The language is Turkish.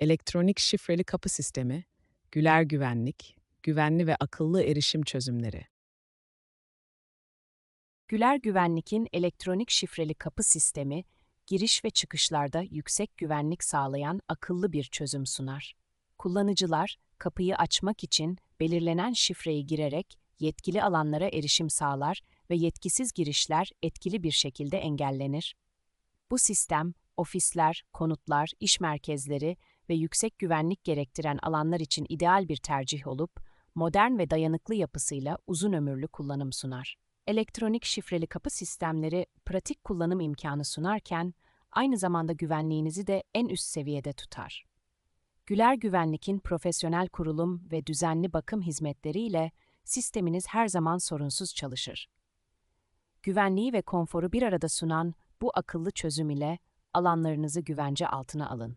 elektronik şifreli kapı sistemi, Güler Güvenlik, güvenli ve akıllı erişim çözümleri. Güler Güvenlik'in elektronik şifreli kapı sistemi, giriş ve çıkışlarda yüksek güvenlik sağlayan akıllı bir çözüm sunar. Kullanıcılar, kapıyı açmak için belirlenen şifreyi girerek yetkili alanlara erişim sağlar ve yetkisiz girişler etkili bir şekilde engellenir. Bu sistem, ofisler, konutlar, iş merkezleri ve yüksek güvenlik gerektiren alanlar için ideal bir tercih olup, modern ve dayanıklı yapısıyla uzun ömürlü kullanım sunar. Elektronik şifreli kapı sistemleri pratik kullanım imkanı sunarken, aynı zamanda güvenliğinizi de en üst seviyede tutar. Güler Güvenlik'in profesyonel kurulum ve düzenli bakım hizmetleriyle sisteminiz her zaman sorunsuz çalışır. Güvenliği ve konforu bir arada sunan bu akıllı çözüm ile alanlarınızı güvence altına alın.